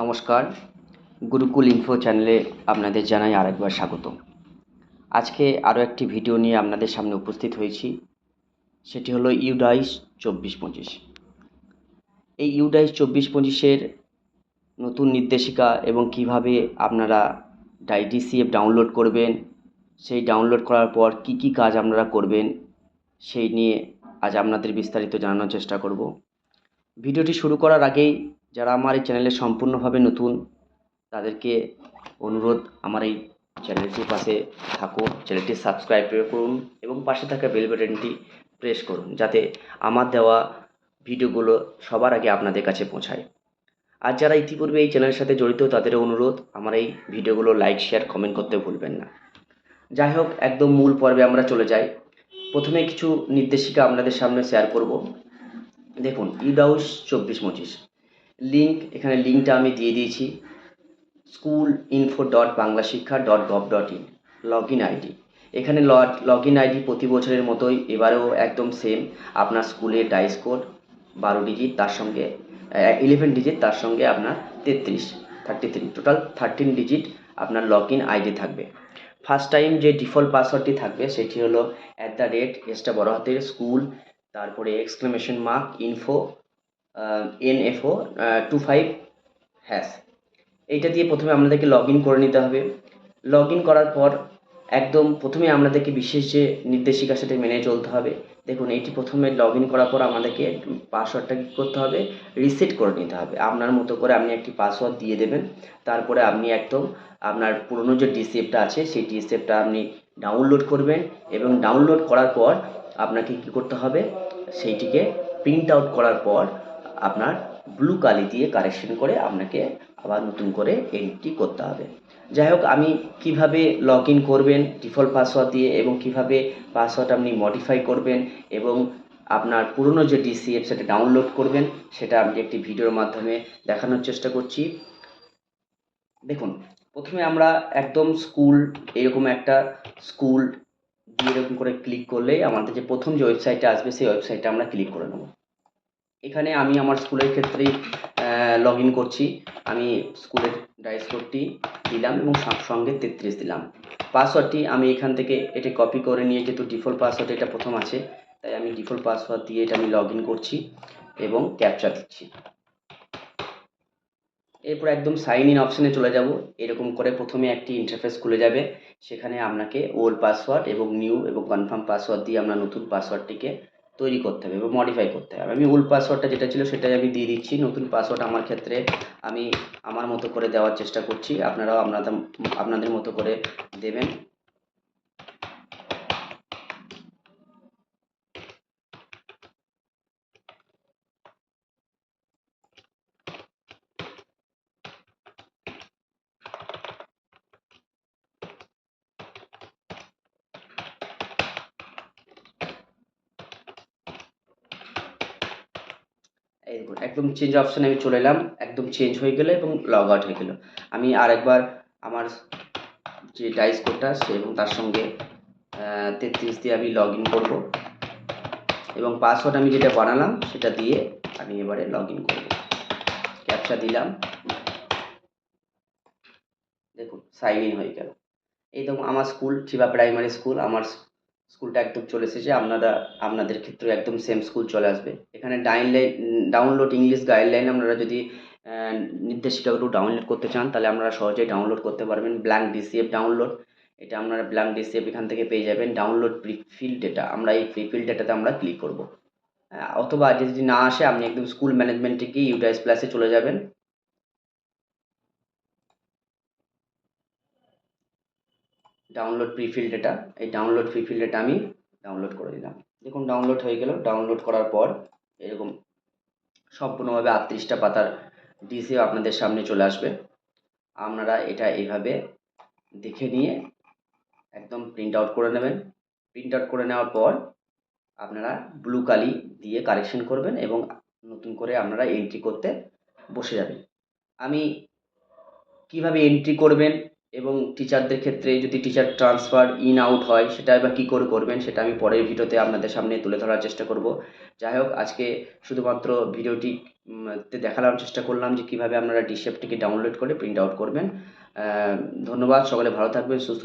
নমস্কার। গুরুকুল ইনফো চ্যানেলে আপনাদের জানাই আরেকবার স্বাগত আজকে আরও একটি ভিডিও নিয়ে আপনাদের সামনে উপস্থিত হয়েছি। সেটি হলো ইউডাইস চব্বিশ পঁচিশ। এই ইউডাইস চব্বিশ পঁচিশের নতুন নির্দেশিকা এবং কীভাবে আপনারা ডাইডিসিএফ ডাউনলোড করবেন, সেই ডাউনলোড করার পর কি কি কাজ আপনারা করবেন, সেই নিয়ে আজ আপনাদের বিস্তারিত জানানোর চেষ্টা করব। ভিডিওটি শুরু করার আগেই যারা আমার এই চ্যানেলে সম্পূর্ণভাবে নতুন, তাদেরকে অনুরোধ আমার এই চ্যানেলটির পাশে থাকুন চ্যানেলটি সাবস্ক্রাইব করুন এবং পাশে থাকা বেল বাটনটি প্রেস করুন যাতে আমার দেওয়া ভিডিওগুলো সবার আগে আপনাদের কাছে পৌঁছায়। আর যারা ইতিপূর্বে এই চ্যানেলের সাথে জড়িত তাদের অনুরোধ আমার এই ভিডিওগুলো লাইক শেয়ার কমেন্ট করতে ভুলবেন না। যাই হোক, একদম মূল পর্বে আমরা চলে যাই। প্রথমে কিছু নির্দেশিকা আপনাদের সামনে শেয়ার করব। দেখুন ইডাউস চব্বিশ পঁচিশ। লিঙ্ক এখানে লিঙ্কটা আমি দিয়ে দিয়েছি school info dot Bangla Shiksha dot gov dot in log in ID এখানে লগ ইন আইডি প্রতি বছরের মতোই এবারেও একদম সেম আপনার স্কুলের ডাইস কোড বারো ডিজিট তার সঙ্গে ইলেভেন ডিজিট তার সঙ্গে আপনার তেত্রিশ thirty three total thirteen digit আপনার লগ ইন আইডি থাকবে। ফার্স্ট টাইম যে ডিফল্ট পাসওয়ার্ডটি থাকবে, সেটি হলো অ্যাট দ্য রেট এসটা বড় হাতের স্কুল তারপরে exclamation mark info NFO two five hash এইটা দিয়ে প্রথমে আপনাদেরকে লগ ইন করে নিতে হবে। লগ ইন করার পর একদম প্রথমে আপনাদেরকে বিশেষ যে নির্দেশিকা সেটা মেনে চলতে হবে। দেখুন, এইটি প্রথমে লগ ইন করার পর আমাদেরকে পাসওয়ার্ডটা কী করতে হবে? রিসেট করে নিতে হবে। আপনার মতো করে আপনি একটি পাসওয়ার্ড দিয়ে দেবেন। তারপরে আপনি একদম আপনার পুরনো যে ডিসিএফটা আছে, সেই ডিসিএফটা আপনি ডাউনলোড করবেন এবং ডাউনলোড করার পর আপনাকে কী করতে হবে? সেইটিকে প্রিন্ট আউট করার পর আপনার ব্লু কালি দিয়ে কারেকশন করে আপনাকে আবার নতুন করে এন্ট্রি করতে হবে। যাই হোক, আমি কীভাবে লগ ইন করবেন ডিফল্ট পাসওয়ার্ড দিয়ে এবং কীভাবে পাসওয়ার্ড আপনি মডিফাই করবেন এবং আপনার পুরনো যে ডিসিএফ সেটা ডাউনলোড করবেন, সেটা আমি একটি ভিডিওর মাধ্যমে দেখানোর চেষ্টা করছি। দেখুন, প্রথমে আমরা একদম স্কুল এরকম একটা স্কুল দিয়ে এরকম করে ক্লিক করলেই আমাদের যে প্রথম যে ওয়েবসাইটটা আসবে, সেই ওয়েবসাইটটা আমরা ক্লিক করে নেব। এখানে আমি আমার স্কুলের ক্ষেত্রেই লগ ইন করছি। আমি স্কুলের ডাইস কোডটি দিলাম এবং সঙ্গে তেত্রিশ দিলাম। পাসওয়ার্ডটি আমি এখান থেকে এটা কপি করে নিয়ে, যেহেতু ডিফল্ট পাসওয়ার্ড এটা প্রথম আছে, তাই আমি ডিফল্ট পাসওয়ার্ড দিয়ে এটা আমি লগ করছি এবং ক্যাপচা দিচ্ছি। এরপর একদম সাইন ইন অপশানে চলে যাব। এরকম করে প্রথমে একটি ইন্টারফেস খুলে যাবে। সেখানে আপনাকে ওল্ড পাসওয়ার্ড এবং নিউ এবং কনফার্ম পাসওয়ার্ড দিয়ে আমরা নতুন পাসওয়ার্ডটিকে তৈরি করতে হবে এবং মডিফাই করতে হবে। আমি ওল্ড পাসওয়ার্ডটা যেটা ছিল সেটাই আমি দিয়ে দিচ্ছি। নতুন পাসওয়ার্ড আমার ক্ষেত্রে আমি আমার মতো করে দেওয়ার চেষ্টা করছি। আপনারাও আপনাদের আপনাদের মতো করে দেবেন। একদম চেঞ্জ অপশানে আমি চলে এলাম, একদম চেঞ্জ হয়ে গেলো এবং লগ আউট হয়ে গেলো। আমি আরেকবার আমার যে ডাইস কোডটা সে এবং তার সঙ্গে তেত্রিশ দিয়ে আমি লগ ইন করব এবং পাসওয়ার্ড আমি যেটা বানালাম সেটা দিয়ে আমি এবারে লগ ইন করব। ক্যাপচা দিলাম। দেখুন সাইন ইন হয়ে গেল। এই আমার স্কুল চিবা প্রাইমারি স্কুল আমার স্কুলটা একদম চলে এসেছে। আপনারা, আপনাদের ক্ষেত্রে একদম সেম স্কুল চলে আসবে। এখানে ডাইনলাইন ডাউনলোড ইংলিশ গাইডলাইন আপনারা যদি নির্দেশিকাগুলো ডাউনলোড করতে চান, তাহলে আপনারা সহজেই ডাউনলোড করতে পারবেন। ব্ল্যাঙ্ক ডিসিএফ ডাউনলোড এটা আপনারা ব্ল্যাঙ্ক ডিসিএফ এখান থেকে পেয়ে যাবেন। ডাউনলোড প্রিফিল ডেটা আমরা এই প্রিফিল ডেটাতে আমরা ক্লিক করব। অথবা যদি না আসে, আপনি একদম স্কুল ম্যানেজমেন্টে গিয়ে ইউটাইস প্লাসে চলে যাবেন। ডাউনলোড প্রিফিল ডেটা এই ডাউনলোড প্রিফিল ডেটা আমি ডাউনলোড করে দিলাম। দেখুন ডাউনলোড হয়ে গেল। ডাউনলোড করার পর এরকম সম্পূর্ণভাবে আটত্রিশটা পাতার ডিসি আপনাদের সামনে চলে আসবে। আপনারা এটা এইভাবে দেখে নিয়ে একদম প্রিন্ট আউট করে নেবেন। প্রিন্ট আউট করে নেওয়ার পর আপনারা ব্লু কালি দিয়ে কারেকশন করবেন এবং নতুন করে আপনারা এন্ট্রি করতে বসে যাবেন। আমি কীভাবে এন্ট্রি করবেন? এবং টিচারদের ক্ষেত্রে যদি টিচার ট্রান্সফার ইন আউট হয়, সেটা এবার কী করে করবেন সেটা আমি পরের ভিডিওতে আপনাদের সামনে তুলে ধরার চেষ্টা করব। যাই হোক, আজকে শুধুমাত্র ভিডিওটি দেখানোর চেষ্টা করলাম যে কীভাবে আপনারা ডিসেপটিকে ডাউনলোড করে প্রিন্ট আউট করবেন। ধন্যবাদ, সকলে ভালো থাকবেন, সুস্থ